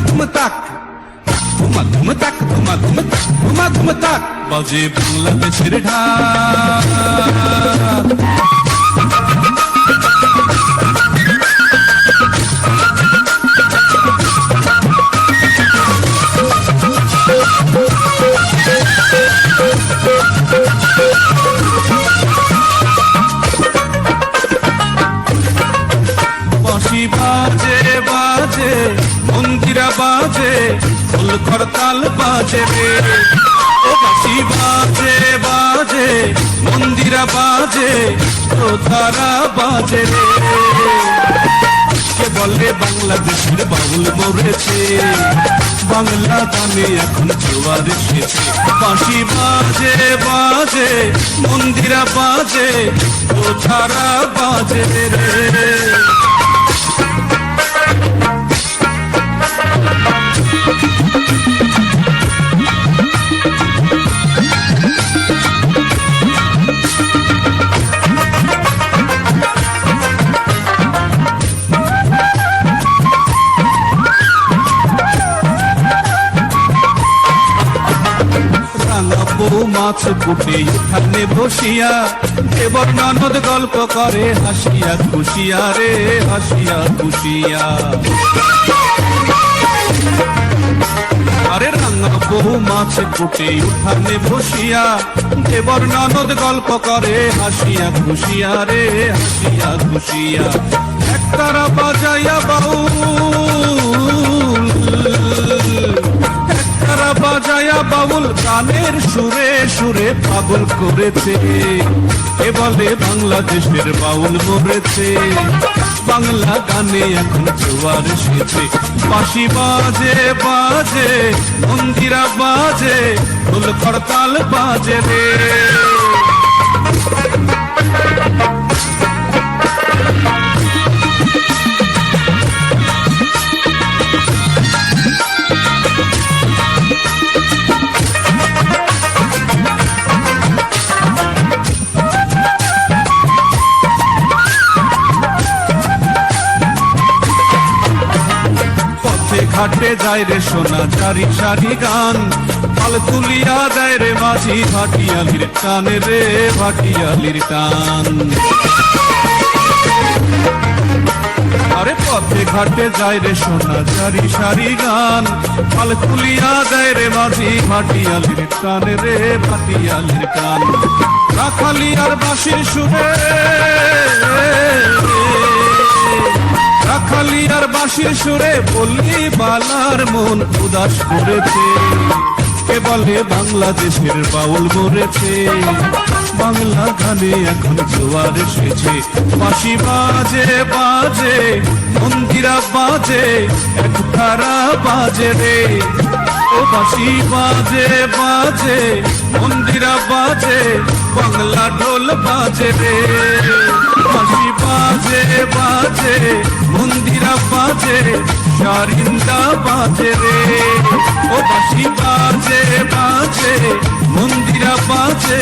ধুম তাক ধুমা ধুম তাক ধুমা ধুম তাক ধুমা ধুম তাক বাজে বাংলাদেশের ঢাক ফুল করতাল বাজে রে। ও বাঁশি বাজে বাজে, মন্দিরা বাজে ও তারা বাজে রে। বলে বাংলাদেশের বাউল মরেছে? বাংলা গানে এখন জোয়ার এসেছে। বাঁশি বাজে বাজে, মন্দিরা বাজে ও তারা বাজে রে। মাছ কুটে এখানে বসিয়া দেবর ননদ গল্প করে, হাসিয়া খুশিয়া রে, হাসিয়া খুশিয়া। আরে রাঙা বউ মাছ কুটে উঠানে বসিয়া দেবর ননদ গল্প করে, হাসিয়া খুশিয়া রে, হাসিয়া খুশিয়া। একতারা বাজাইয়া বাউল গানের সুরে সুরে পাগল করেছে। এ বলে বাংলাদেশের বাউল মরেছে। বাংলা গানে এখন জোয়ার এসেছে। বাঁশি বাজে বাজে, মন্দিরা বাজে ফুল করতাল বাজে রে। ঘাটে যায় রে সোনা, চারি সারি গান। পাল তুলিয়া দেয় রে মাঝি ভাটিয়ালির টানে রে ভাটিয়ালির টান। আরে পথে ঘাটে যায় রে সোনা, চারি সারি গান। পাল তুলিয়া দেয় রে মাঝি ভাটিয়ালির টানে রে ভাটিয়ালির টান। রাখালিয়ার বাঁশির সুরে বাঁশির সুরে বললি বালার মন, উদাস করেছে। কে বলে বাংলাদেশের বাউল মরেছে? বাংলা গানে এখন জোয়ার এসেছে। বাঁশি বাজে বাজে, মন্দিরা বাজে, এক ধারা বাজে রে। ও বাঁশি বাজে বাজে, মন্দিরা বাজে, বাংলা ঢোল বাজে রে। বাঁশি বাজে বাজে মন্দিরা বাজে সারিন্দা বাজে রে। ও বাঁশি বাজে বাজে মন্দিরা বাজে